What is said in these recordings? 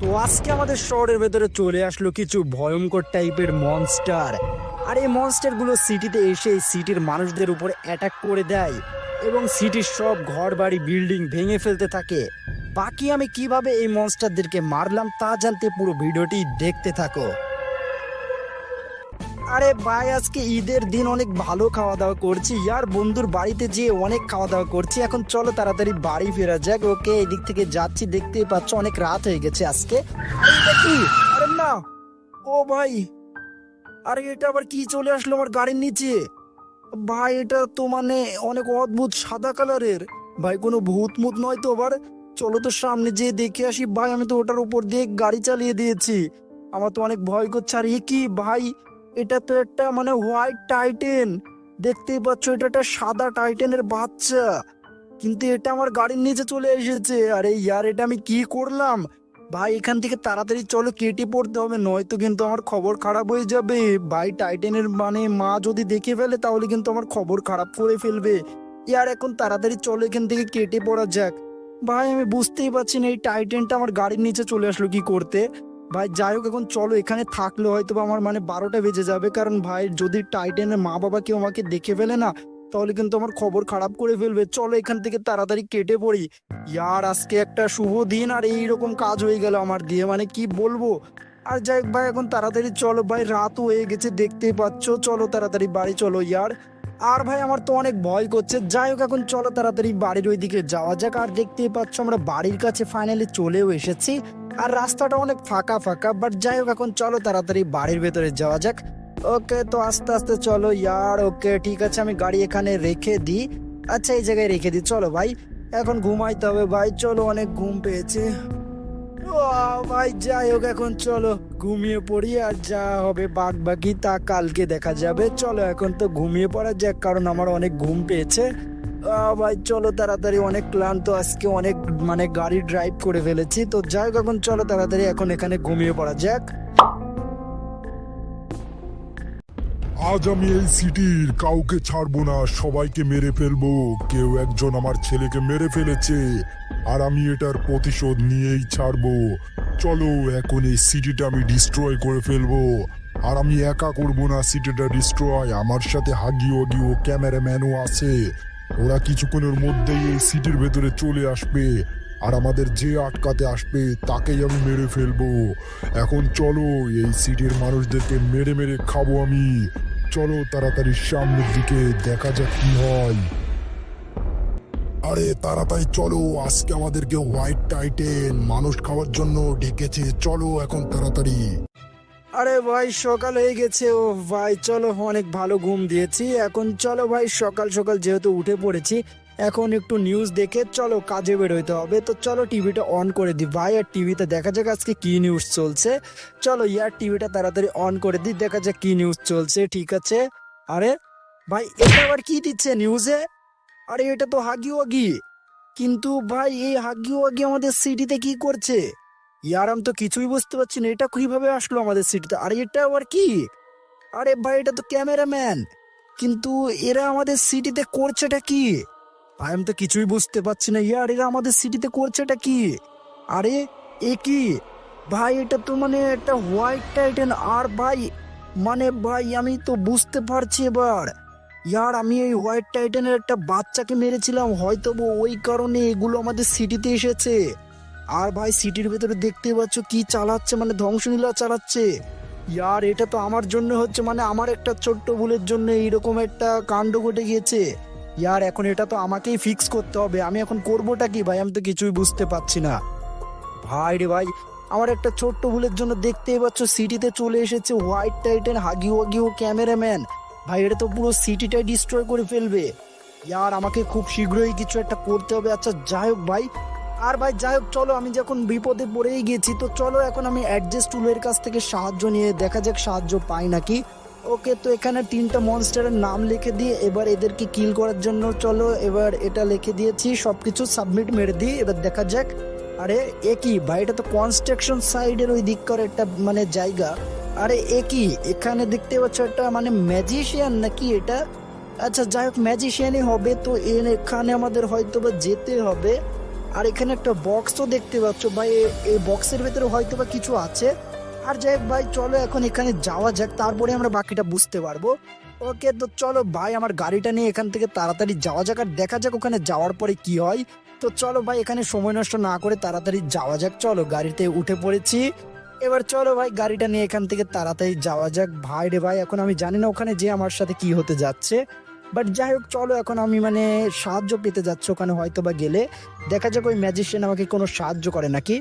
তো আজকে আমাদের শহরের ভেতরে চলে আসলো কিছু ভয়ঙ্কর টাইপের মনস্টার আর এই মনস্টারগুলো সিটিতে এসে সিটির মানুষদের উপরে অ্যাটাক করে দেয় এবং সিটির সব ঘর বাড়ি বিল্ডিং ভেঙে ফেলতে থাকে। বাকি আমি কীভাবে এই মনস্টারদেরকে মারলাম তা জানতে পুরো ভিডিওটি দেখতে থাকো। আরে ভাই, আজকে ঈদের দিন অনেক ভালো খাওয়া দাওয়া করছি। ইয়ার বন্ধুর বাড়িতে যেয়ে অনেক খাওয়া দাওয়া করছি। এখন চলো তাড়াতাড়ি বাড়ি ফেরা যাক। ওকে, এদিক থেকে যাচ্ছি, দেখতেই পাচ্ছ অনেক রাত হয়ে গেছে আজকে। আরে না! ও ভাই, আরে এটা আবার কি চলে আসলো আমার গাড়ির নিচে? ভাই, এটা তো মানে অনেক অদ্ভুত সাদা কালারের। ভাই, কোনো ভূত মুত নয় তো আবার। চলো তো সামনে যেয়ে দেখে আসি। ভাই, আমি তো ওটার উপর দিয়ে গাড়ি চালিয়ে দিয়েছি। আমার তো অনেক ভয় করছে। আর এ কি ভাই? এটা তো একটা মানে হোয়াইট টাইটেন দেখতেই পাচ্ছ, এটা একটা সাদা টাইটেনের বাচ্চা। কিন্তু এটা আমার গাড়ির নিচে চলে এসেছে। আরে ইয়ার, এটা আমি কি করলাম? ভাই, এখান থেকে তাড়াতাড়ি চলো, কেটে পড়তে হবে, নয়তো কিন্তু আমার খবর খারাপ হয়ে যাবে। ভাই টাইটেনের মানে মা যদি দেখে ফেলে, তাহলে কিন্তু আমার খবর খারাপ করে ফেলবে। ইয়ার, এখন তাড়াতাড়ি চলো, এখান থেকে কেটে পড়া যাক। ভাই, আমি বুঝতেই পারছি না, এই টাইটেনটা আমার গাড়ির নিচে চলে আসলো কি করতে। ভাই, যাই হোক, এখন চলো, এখানে থাকলে হয়তো আমার মানে বারোটা বেজে যাবে। কারণ ভাই, যদি টাইটেনের মা বাবা কেউ আমাকে দেখে ফেলে না, তাহলে কিন্তু আমার খবর খারাপ করে ফেলবে। চলো, এখান থেকে তাড়াতাড়ি কেটে পড়ি। ইয়ার, আজকে একটা শুভ দিন, আর এইরকম কাজ হয়ে গেল আমার দিয়ে। মানে কি বলব? আর যাই হোক ভাই, এখন তাড়াতাড়ি চলো ভাই, রাত হয়ে গেছে দেখতেই পাচ্ছ। চলো, তাড়াতাড়ি বাড়ি চলো, ইয়ার। আর ভাই, আমার তো অনেক ভয় করছে। যাই হোক, এখন চলো, তাড়াতাড়ি বাড়ির ওইদিকে যাওয়া যাক। আর দেখতেই পাচ্ছ, আমরা বাড়ির কাছে ফাইনালি চলেও এসেছি। আর রাস্তাটা অনেক ফাঁকা ফাঁকা বাট যাই হোক, এখন চলো তাড়াতাড়ি বাড়ির ভেতরে যাওয়া যাক। ওকে, তো আস্তে আস্তে চলো, ইয়ার, ওকে, ঠিক আছে, আমি গাড়ি এখানে রেখে দিই। আচ্ছা এই জায়গায় রেখে দিই, চলো ভাই, এখন ঘুমাইতে হবে ভাই, চলো, অনেক ঘুম পেয়েছে। ভাই, যাই হোক, এখন চলো, ঘুমিয়ে পড়ি আর যা হবে বাদ বাকি তা কালকে দেখা যাবে। চলো, এখন তো ঘুমিয়ে পড়া যাক, কারণ আমার অনেক ঘুম পেয়েছে। ভাই, চলো তাড়াতাড়ি, অনেক ক্লান্ত আজকে, অনেক মানে গাড়ি ড্রাইভ করে ফেলেছি। তো যাই হোক, এখন চলো তাড়াতাড়ি, এখন এখানে ঘুমিয়ে পড়া যাক। আজ আমি এই সিটির কাউকে ছাড়বো না, সবাইকে মেরে ফেলব। কেউ একজন আমার ছেলেকে মেরে ফেলেছে, আর আমি এটার প্রতিশোধ নিয়েই ছাড়বো। চলো, এখন এই সিটিটা আমি ডিস্ট্রয় করে ফেলব। আর আমি একা করব না, সিটিটা ডিস্ট্রয় আমার সাথে হাগি ওগি ও ক্যামেরাম্যানও আছে। ওরা কিছুক্ষণের মধ্যেই এই সিটির ভেতরে চলে আসবে। আর আমাদের যে আটকাতে আসবে, তাকেই আমি মেরে ফেলব। এখন চলো, এই সিটির মানুষদেরকে মেরে মেরে খাব আমি। চলো তাড়াতাড়ি সামনের দিকে দেখা যাক কি হয়। আরে, তাড়াতাড়ি চলো, আজকে আমাদেরকে হোয়াইট টাইটেন। মানুষ খাওয়ার জন্য ডেকেছে। চলো এখন তাড়াতাড়ি। আরে ভাই, সকাল হয়ে গেছে। ও ভাই, চলো, অনেক ভালো ঘুম দিয়েছি। এখন চলো ভাই, সকাল সকাল যেহেতু উঠে পড়েছি, এখন একটু নিউজ দেখে চলো কাজে বেরোইতে হবে। তো চলো টিভিটা অন করে দিই। ভাই, আর টিভিতে দেখা যাক আজকে কি নিউজ চলছে। চলো, ইয়ার টিভিটা তাড়াতাড়ি অন করে দিই, দেখা যাক কি নিউজ চলছে, ঠিক আছে? আরে, ভাই, এটা আবার কি দিচ্ছে নিউজে আরে, এটা তো হাগি ওয়াগি কিন্তু ভাই, এই হাগি ওয়াগি আমাদের সিটিতে কি করছে? ইয়ার, আমি তো কিছুই বুঝতে পারছি না, এটা কীভাবে আসলো আমাদের সিটিতে? আরে এটা আবার কি? আরে ভাই, এটা তো ক্যামেরাম্যান। কিন্তু এরা আমাদের সিটিতে করছেটা কি? আমি তো কিছুই বুঝতে পারছি না, ইয়ার, এরা আমাদের সিটিতে করছেটা কি? আরে, এ কি? ভাই, এটা তো মানে একটা হোয়াইট টাইটেন, আর ভাই মানে ভাই, আমি তো বুঝতে পারছি এবার। ইয়ার, আমি এই হোয়াইট টাইটেনের একটা বাচ্চাকে মেরেছিলাম হয়তো ওই কারণে এগুলো আমাদের সিটিতে এসেছে। আর ভাই, সিটির ভেতরে দেখতে পাচ্ছ কি চালাচ্ছে মানে ধ্বংসলীলা চালাচ্ছে। ইয়ার, এটা তো আমার জন্য হচ্ছে মানে আমার একটা ছোট্ট ভুলের জন্য এইরকম একটা কাণ্ড ঘটে গিয়েছে। ইয়ার, এখন এটা তো আমাকেই ফিক্স করতে হবে। আমি এখন করবোটা কি ভাই? আমি তো কিছুই বুঝতে পারছি না। ভাই রে ভাই, আমার একটা ছোট্ট ভুলের জন্য দেখতেই পাচ্ছ, সিটিতে চলে এসেছে হোয়াইট টাইটেন হাগি ওয়াগিও ক্যামেরাম্যান। ভাই, এটা তো পুরো সিটিটাই ডিস্ট্রয় করে ফেলবে। ইয়ার, আমাকে খুব শীঘ্রই কিছু একটা করতে হবে। আচ্ছা যাই হোক ভাই আর ভাই, যাই হোক, চলো, আমি যখন বিপদে পড়েই গেছি, তো চলো এখন আমি অ্যাডজাস্ট টুলের কাছ থেকে সাহায্য নিয়ে দেখা যাক সাহায্য পাই নাকি। ওকে, তো এখানে তিনটা মনস্টারের নাম লিখে দিয়ে এবার এদেরকে কিল করার জন্য চলো, এবার এটা লিখে দিয়েছি সব কিছু সাবমিট মেরে দিই, এবার দেখা যাক। আরে, এ কি? ভাই, এটা তো কনস্ট্রাকশন সাইডের ওই দিককার একটা মানে জায়গা। আরে, এ কি? এখানে দেখতে পাচ্ছ একটা মানে ম্যাজিশিয়ান নাকি এটা? আচ্ছা যাই হোক ম্যাজিশিয়ানই হবে, তো এখানে আমাদের হয়তো বা যেতে হবে। আর এখানে একটা বক্সও দেখতে পাচ্ছ। ভাই এই বক্সের ভেতরে হয়তো বা কিছু আছে। আর যাই ভাই, চলো এখন এখানে যাওয়া যাক, তারপরে আমরা বাকিটা বুঝতে পারব। ওকে, তো চলো ভাই, আমার গাড়িটা নিয়ে এখান থেকে তাড়াতাড়ি যাওয়া যাক, আর দেখা যাক ওখানে যাওয়ার পরে কি হয়। তো চলো ভাই, এখানে সময় নষ্ট না করে তাড়াতাড়ি যাওয়া যাক, চলো গাড়িতে উঠে পড়েছি। এবার চলো ভাই, গাড়িটা নিয়ে এখান থেকে তাড়াতাড়ি যাওয়া যাক। ভাই রে ভাই, এখন আমি জানি না ওখানে যে আমার সাথে কি হতে যাচ্ছে। বাট যাই হোক চলো এখন আমি মানে সাহায্য পেতে যাচ্ছি ওখানে হয়তো বা গেলে। দেখা যাক ওই ম্যাজিশিয়ান আমাকে কোনো সাহায্য করে নাকি।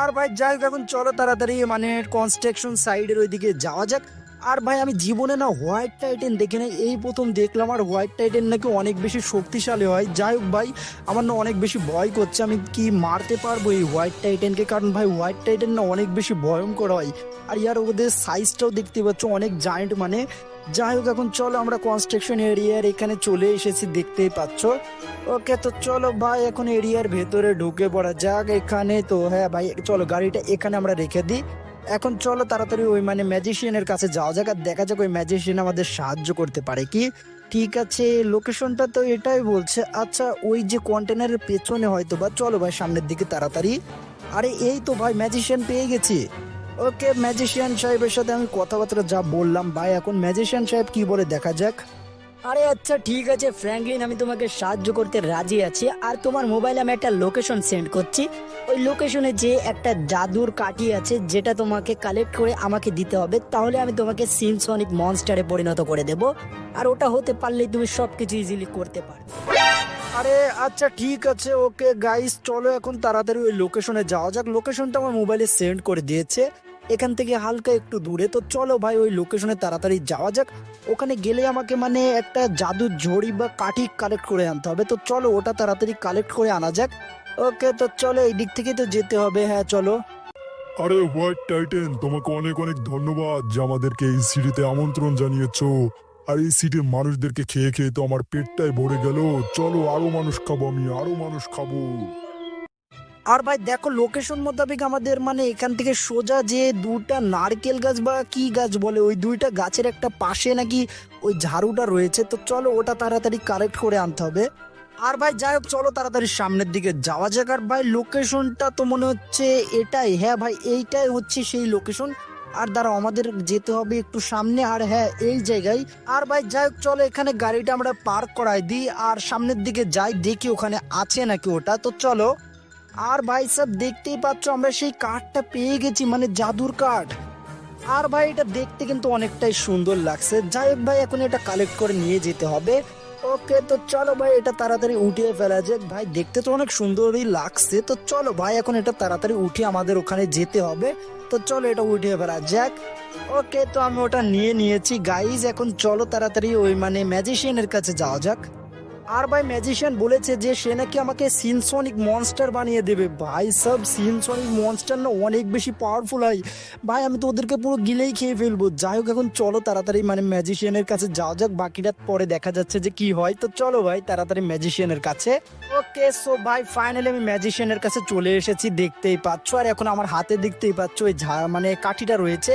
আর ভাই, যাই হোক, এখন চলো তাড়াতাড়ি মানে কনস্ট্রাকশন সাইডের ওইদিকে যাওয়া যাক। আর ভাই, আমি জীবনে না হোয়াইট টাইটেন দেখে না এই প্রথম দেখলাম আর হোয়াইট টাইটেন নাকি অনেক বেশি শক্তিশালী হয়। যাই হোক ভাই, আমার না অনেক বেশি ভয় করছে। আমি কি মারতে পারব এই হোয়াইট টাইটেনকে কারণ ভাই হোয়াইট টাইটেন না অনেক বেশি ভয়ঙ্কর হয়। আর ইয়ার ওদের সাইজটাও দেখতে পাচ্ছ, অনেক জায়েন্ট মানে। যাই হোক, এখন চলো আমরা কনস্ট্রাকশন এরিয়ার এখানে চলে এসেছি, দেখতেই পাচ্ছ। ওকে, তো চলো ভাই, এখন এরিয়ার ভেতরে ঢুকে পড়া যাক। এখানে তো হ্যাঁ ভাই, চলো গাড়িটা এখানে আমরা রেখে দিই। এখন চলো তাড়াতাড়ি ওই মানে ম্যাজিশিয়ানের কাছে যাওয়া যাক, আর দেখা যাক ওই ম্যাজিশিয়ান আমাদের সাহায্য করতে পারে কি। ঠিক আছে লোকেশনটা তো এটাই বলছে। আচ্ছা ওই যে কন্টেনারের পেছনে হয়তো বা, চলো ভাই সামনের দিকে তাড়াতাড়ি। আরে, এই তো ভাই ম্যাজিশিয়ান পেয়ে গেছি। ওকে ম্যাজিশিয়ান সাহেবের সাথে আমি কথাবার্তা যা বললাম, ভাই, এখন ম্যাজিশিয়ান সাহেব কি বলে দেখা যাক। আরে আচ্ছা ঠিক আছে, ফ্র্যাঙ্কলিন, আমি তোমাকে সাহায্য করতে রাজি আছি। আর তোমার মোবাইলে আমি একটা লোকেশন সেন্ড করছি। ওই লোকেশনে যে একটা জাদুর কাঠি আছে, যেটা তোমাকে কালেক্ট করে আমাকে দিতে হবে, তাহলে আমি তোমাকে সিনসনিক মনস্টারে পরিণত করে দেব। আর ওটা হতে পারলেই তুমি সব কিছু ইজিলি করতে পারবে। আরে আচ্ছা ঠিক আছে, ওকে গাইস চলো এখন তাড়াতাড়ি ওই লোকেশনে যাওয়া যাক। লোকেশনটা আমার মোবাইলে সেন্ড করে দিয়েছে। এখান থেকে হালকা একটু দূরে। তো চলো ভাই, ওই লোকেশনে তাড়াতাড়ি যাওয়া যাক। ওখানে গেলে আমাকে মানে একটা জাদুর ঝড়ি বা কাঠি কালেক্ট করে আনতে হবে। তো চলো ওটা তাড়াতাড়ি কালেক্ট করে আনা যাক। ওকে, তো চলো এই দিক থেকে তো যেতে হবে। হ্যাঁ চলো। আরে, হোয়াইট টাইটেন, তোমাকে অনেক অনেক ধন্যবাদ যে আমাদেরকে এই সিটিতে আমন্ত্রণ জানিয়েছো। আর এই সিটির মানুষদেরকে খেয়ে খেয়ে তো আমার পেটটাই ভরে গেল। চলো, আরও মানুষ খাব আমি, আরও মানুষ খাব। আর ভাই দেখো লোকেশন মোতাবেক আমাদের মানে এখান থেকে সোজা যে দুটা নারকেল গাছ বা কি গাছ বলে, ওই দুইটা গাছের একটা পাশে নাকি ওই ঝাড়ুটা রয়েছে। তো চলো ওটা তাড়াতাড়ি কালেক্ট করে আনতে হবে। আর ভাই যাই হোক, চলো তাড়াতাড়ি সামনের দিকে যাওয়া যাক। আর ভাই লোকেশনটা তো মনে হচ্ছে এটাই। হ্যাঁ ভাই, এইটাই হচ্ছে সেই লোকেশন আর দ্বারা আমাদের যেতে হবে একটু সামনে। আর হ্যাঁ এই জায়গায়। আর ভাই যাই হোক, চলো এখানে গাড়িটা আমরা পার্ক করাই দিই। আর সামনের দিকে যাই, দেখি ওখানে আছে নাকি ওটা। তো চলো আর ভাই সব দেখতেই পাচ্ছ, আমরা সেই কাঠটা পেয়ে গেছি মানে জাদুর কাঠ আর ভাই, এটা দেখতে কিন্তু অনেকটাই সুন্দর লাগছে। যাই হোক ভাই, এখন এটা কালেক্ট করে নিয়ে যেতে হবে। ওকে, তো চলো ভাই, এটা তাড়াতাড়ি উঠিয়ে ফেলা যাক। ভাই, দেখতে তো অনেক সুন্দরই লাগছে। তো চলো ভাই, এখন এটা তাড়াতাড়ি উঠে আমাদের ওখানে যেতে হবে। তো চলো এটা উঠিয়ে ফেলা যাক। ওকে, তো আমি ওটা নিয়ে নিয়েছি। গাইজ এখন চলো তাড়াতাড়ি ওই মানে ম্যাজিশিয়ানের কাছে যাওয়া যাক। আর ভাই ম্যাজিশিয়ান বলেছে যে সে নাকি আমাকে সিনসনিক মনস্টার বানিয়ে দেবে। ভাই, সব সিনসনিক মনস্টার না অনেক বেশি পাওয়ারফুল হয়। ভাই, আমি তো ওদেরকে পুরো গিলেই খেয়ে ফেলব। যাই হোক, এখন চলো তাড়াতাড়ি মানে ম্যাজিশিয়ানের কাছে যাওয়া যাক। বাকিটা পরে দেখা যাচ্ছে যে কি হয়। তো চলো ভাই, তাড়াতাড়ি ম্যাজিশিয়ানের কাছে। ওকে সো ভাই ফাইনালি আমি ম্যাজিশিয়ানের কাছে চলে এসেছি, দেখতেই পাচ্ছ। আর এখন আমার হাতে দেখতেই পাচ্ছ ওই মানে কাঠিটা রয়েছে।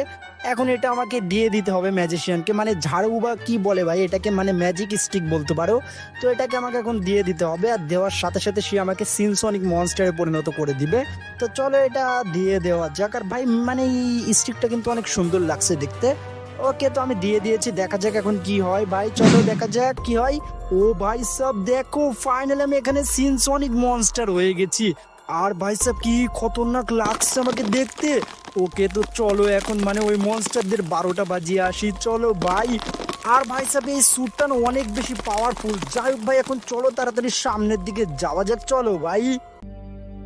এখন এটা আমাকে দিয়ে দিতে হবে ম্যাজিশিয়ানকে মানে ঝাড়ু বা কি বলে ভাই? এটাকে মানে ম্যাজিক স্টিক বলতে পারো। তো এটাকে আমাকে এখন দিয়ে দিতে হবে আর দেওয়ার সাথে সাথে সে আমাকে সিনসনিক মনস্টারে পরিণত করে দিবে। তো চলো এটা দিয়ে দেওয়া যাক। আর ভাই মানে এই স্টিকটা কিন্তু অনেক সুন্দর লাগছে দেখতে। ওকে, তো আমি দিয়ে দিয়েছি। দেখা যাক এখন কি হয়। ভাই, চলো দেখা যাক কি হয়। ও ভাই, সব দেখো ফাইনালি আমি এখানে সিনসনিক মনস্টার হয়ে গেছি। আর ভাই সাহেব, কি খতরনাক লাগছে আমাকে দেখতে? ওকে তো চলো এখন মানে ওই মনস্টারদের বারোটা বাজিয়ে আসি। চলো ভাই। আর ভাই সাহেব, এই স্যুটটা না অনেক বেশি পাওয়ারফুল যাই হোক ভাই, এখন চলো তাড়াতাড়ি সামনের দিকে যাওয়া যাক, চলো ভাই।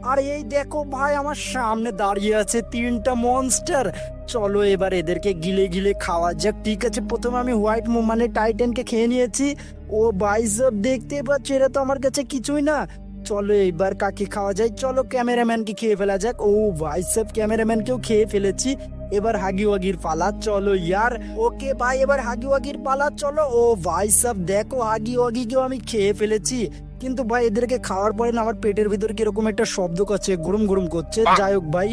আর এই দেখো ভাই, আমার সামনে দাঁড়িয়ে আছে তিনটা মনস্টার চলো এবার এদেরকে গিলে গিলে খাওয়া যাক। ঠিক আছে, প্রথমে আমি হোয়াইট মানে টাইটেনকে খেয়ে নিয়েছি। ও ভাই সব দেখতে পাচ্ছি, এরা তো আমার কাছে কিছুই না। চলো এইবার কাকে খাওয়া যায়? চলো ক্যামেরাম্যানকে খেয়ে ফেলা যাক। ও ভাই, সব ক্যামেরাম্যানকেও খেয়ে ফেলেছি। এবার হাগি ওয়াগির পালা, চলো ইয়ার। ওকে ভাই, এবার হাগি ওয়াগির পালা, চলো। ও ভাই, সব দেখো, হাগি ওয়াগিকেও আমি খেয়ে ফেলেছি। কিন্তু ভাই, এদেরকে খাওয়ার পরে না, আমার পেটের ভিতর কীরকম একটা শব্দ করছে গরম গরম করছে। যাই হোক ভাই।